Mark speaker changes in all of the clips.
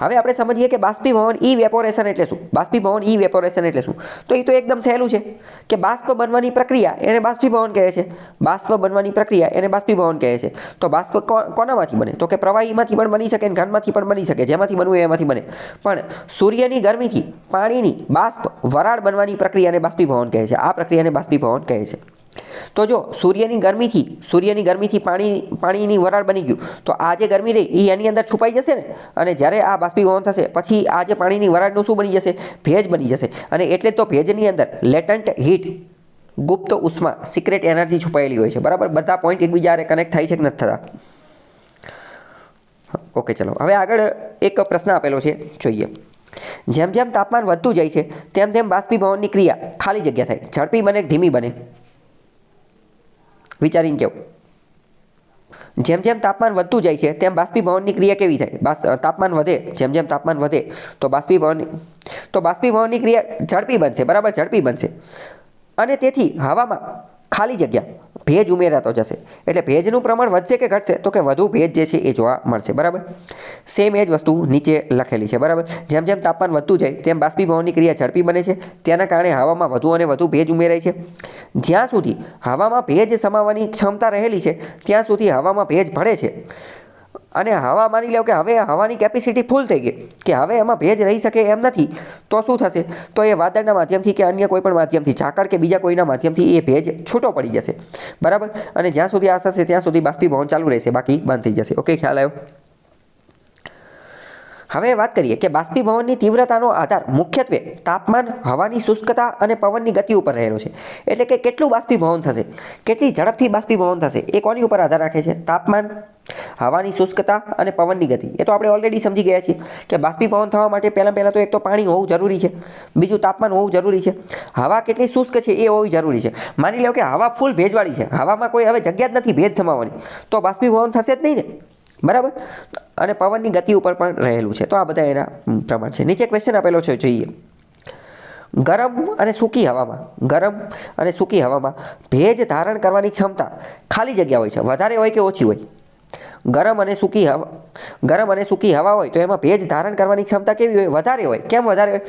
Speaker 1: હવે આપણે સમજીએ કે બાષ્પીભવન ઈ વેપોરેશન એટલે શું? બાષ્પીભવન ઈ વેપોરેશન એટલે શું? તો એ તો એકદમ સહેલું છે કે બાષ્પ બનવાની પ્રક્રિયા એને બાષ્પીભવન કહે છે. બાષ્પ બનવાની પ્રક્રિયા એને બાષ્પીભવન કહે છે. તો બાષ્પ કોનામાંથી બને? તો કે પ્રવાહીમાંથી પણ બની શકે ઘનમાંથી પણ બની શકે, જેમાંથી બનવું એમાંથી બને. પણ સૂર્યની ગરમીથી પાણીની બાષ્પ વરાળ બનવાની પ્રક્રિયાને બાષ્પીભવન કહે છે. આ પ્રક્રિયાને બાષ્પીભવન કહે છે. તો જો સૂર્યની ગરમીથી સૂર્યની ગરમીથી પાણી, પાણીની વરાળ બની ગયું, તો આ જે ગરમી રહી એ એની અંદર છુપાઈ જશે ને? અને જ્યારે આ બાષ્પીભવન થશે, પછી આ જે પાણીની વરાળનું શું બની જશે? ભેજ બની જશે. અને એટલે તો ભેજની અંદર લેટન્ટ હીટ, ગુપ્ત ઉષ્મા સિક્રેટ એનર્જી છુપાયેલી હોય છે. બરાબર? બધા પોઈન્ટ એકબીજા કનેક્ટ થાય છે કે નથી થતા? ઓકે, ચલો. હવે આગળ એક પ્રશ્ન આપેલો છે. જોઈએ. જેમ જેમ તાપમાન વધતું જાય છે, તેમ તેમ બાષ્પીભવનની ક્રિયા ખાલી જગ્યા થાય. ઝડપી બને ધીમી બને? વિચારીને કેવું? જેમ જેમ તાપમાન વધતું જાય છે, તેમ બાષ્પીભવનની ક્રિયા કેવી થાય? તાપમાન વધે, જેમ જેમ તાપમાન વધે, તો બાષ્પીભવન, તો બાષ્પીભવનની ક્રિયા ઝડપી બનશે, બરાબર ઝડપી બનશે. અને તેથી હવામાં ખાલી જગ્યા ભેજ ઉમેરાતો જશે. એટલે ભેજનું પ્રમાણ વધશે કે ઘટશે? તો કે વધુ ભેજ જે છે એ જોવા મળશે. બરાબર? સેમ એ જ વસ્તુ નીચે લખેલી છે. બરાબર? જેમ જેમ તાપમાન વધતું જાય, તેમ બાષ્પીભવનની ક્રિયા ઝડપી બને છે. તેના કારણે હવામાં વધુ અને વધુ ભેજ ઉમેરાય છે. જ્યાં સુધી હવામાં ભેજ સમાવવાની ક્ષમતા રહેલી છે, ત્યાં સુધી હવામાં ભેજ ભળે છે. અને હવા માની લો કે હવે હવાની કેપેસિટી ફૂલ થઈ ગઈ, કે હવે એમાં ભેજ રહી શકે એમ નથી, તો શું થશે? તો એ વાદળના માધ્યમથી કે અન્ય કોઈ પણ માધ્યમથી, ઝાકળ કે બીજા કોઈના માધ્યમથી એ ભેજ છૂટો પડી જશે. બરાબર? અને જ્યાં સુધી આ થશે ત્યાં સુધી બાષ્પીભવન ચાલુ રહેશે, બાકી બંધ થઈ જશે. ઓકે, ખ્યાલ આવ્યો? હવે વાત કરીએ કે બાષ્પીભવનની તીવ્રતાનો આધાર મુખ્યત્વે તાપમાન, હવાની શુષ્કતા અને પવનની ગતિ ઉપર રહેલો છે. એટલે કે કેટલું બાષ્પીભવન થશે? કેટલી ઝડપથી બાષ્પીભવન થશે? એ કોની ઉપર આધાર રાખે છે? તાપમાન, હવાની શુષ્કતા અને પવનની ગતિ. એ તો આપણે ઓલરેડી સમજી ગયા છીએ કે બાષ્પીભવન થવા માટે પહેલાં પહેલાં તો એક તો પાણી હોવું જરૂરી છે. બીજું તાપમાન હોવું જરૂરી છે. હવા કેટલી શુષ્ક છે એ હોવી જરૂરી છે. માની લો કે હવા ફૂલ ભેજવાળી છે. હવામાં કોઈ હવે જગ્યા જ નથી ભેજ સમાવવાની તો બાષ્પીભવન થશે જ નહીં ને? બરાબર? અને પવનની ગતિ ઉપર પણ રહેલું છે. તો આ બધા એના પ્રમાણ છે. નીચે ક્વેશ્ચન આપેલો છે, જોઈએ. ગરમ અને સૂકી હવામાં, ગરમ અને સૂકી હવામાં ભેજ ધારણ કરવાની ક્ષમતા ખાલી જગ્યા હોય છે. વધારે હોય કે ઓછી હોય? ગરમ અને સૂકી હવા, ગરમ અને સૂકી હવા હોય તો એમાં ભેજ ધારણ કરવાની ક્ષમતા કેવી હોય? વધારે હોય. કેમ વધારે હોય?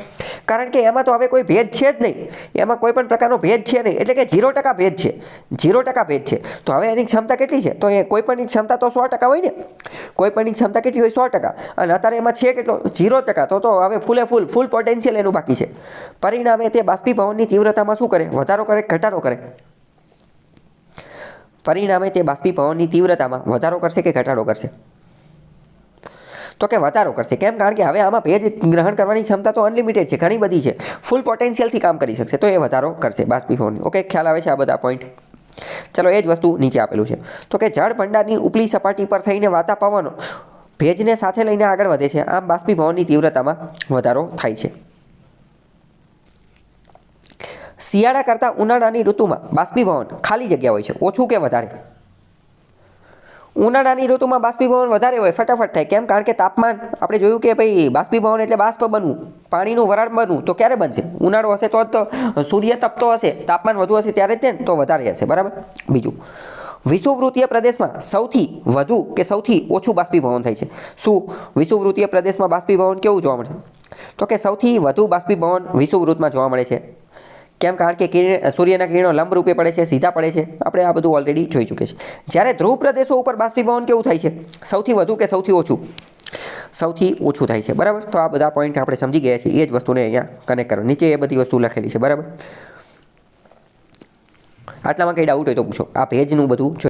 Speaker 1: કારણ કે એમાં તો હવે કોઈ ભેજ છે જ નહીં. એમાં કોઈ પણ પ્રકારનો ભેજ છે નહીં. એટલે કે ઝીરો ટકા ભેજ છે. ઝીરો ટકા ભેજ છે. તો હવે એની ક્ષમતા કેટલી છે? તો એ કોઈ પણની ક્ષમતા તો સો ટકા હોય ને. કોઈ પણની ક્ષમતા કેટલી હોય? સો ટકા. અને અત્યારે એમાં છે કેટલો? ઝીરો ટકા. તો તો હવે ફૂલે ફૂલ ફૂલ પોટેન્શિયલ એનું બાકી છે. પરિણામે તે બાષ્પીભવનની તીવ્રતામાં શું કરે? વધારો કરે ઘટાડો કરે? પરિણામે તે બાષ્પીભવનની તીવ્રતામાં વધારો કરશે કે ઘટાડો કરશે? તો કે વધારો કરશે? કેમ? કારણ કે હવે આમાં ભેજ ગ્રહણ કરવાની ક્ષમતા તો અનલિમિટેડ છે, ઘણી બધી છે. ફૂલ પોટેન્શિયલથી કામ કરી શકશે, તો એ વધારો કરશે બાષ્પીભવનની. ઓકે ખ્યાલ આવે છે આ બધા પોઈન્ટ ચલો, એ જ વસ્તુ નીચે આપેલું છે. તો કે જળ ભંડારની ઉપલી સપાટી પર થઈને વાતા પવનો ભેજને સાથે લઈને આગળ વધે છે. આમ બાષ્પીભવનની તીવ્રતામાં વધારો થાય છે. શિયાળા કરતાં ઉનાળાની ઋતુમાં બાષ્પીભવન ખાલી જગ્યા હોય છે. ઓછું કે વધારે? ઉનાળાની ઋતુમાં બાષ્પીભવન વધારે હોય, ફટાફટ થાય. કેમ? કારણ કે તાપમાન, આપણે જોયું કે ભાઈ બાષ્પીભવન એટલે બાષ્પ બનવું. પાણીનું વરાળ બનવું, તો ક્યારે બનશે? ઉનાળો હશે તો જ સૂર્ય તપતો હશે, તાપમાન વધુ હશે ત્યારે જ તે વધારે હશે. બરાબર? બીજું વિષુવૃત્તીય પ્રદેશમાં સૌથી વધુ કે સૌથી ઓછું બાષ્પીભવન થાય છે? શું? વિષુવૃત્તીય પ્રદેશમાં બાષ્પીભવન કેવું જોવા મળે? તો કે સૌથી વધુ બાષ્પીભવન વિષુવવૃત્તમાં જોવા મળે છે? કેમ? કારણ કે કિરણ સૂર્યના કિરણો લંબ રૂપે પડે છે, સીધા પડે છે. આપણે આ બધું ઓલરેડી જોઈ ચૂકે છે જ્યારે ધ્રુવ પ્રદેશો ઉપર બાષ્પીભવન કેવું થાય છે? સૌથી વધુ કે સૌથી ઓછું? સૌથી ઓછું થાય છે, બરાબર? તો આ બધા પોઈન્ટ આપણે સમજી ગયા છીએ. એ જ વસ્તુને અહીંયા કનેક્ટ કરો નીચે એ બધી વસ્તુ લખેલી છે, બરાબર? આટલામાં કંઈ ડાઉટ હોય તો પૂછો. આ પેજનું બધું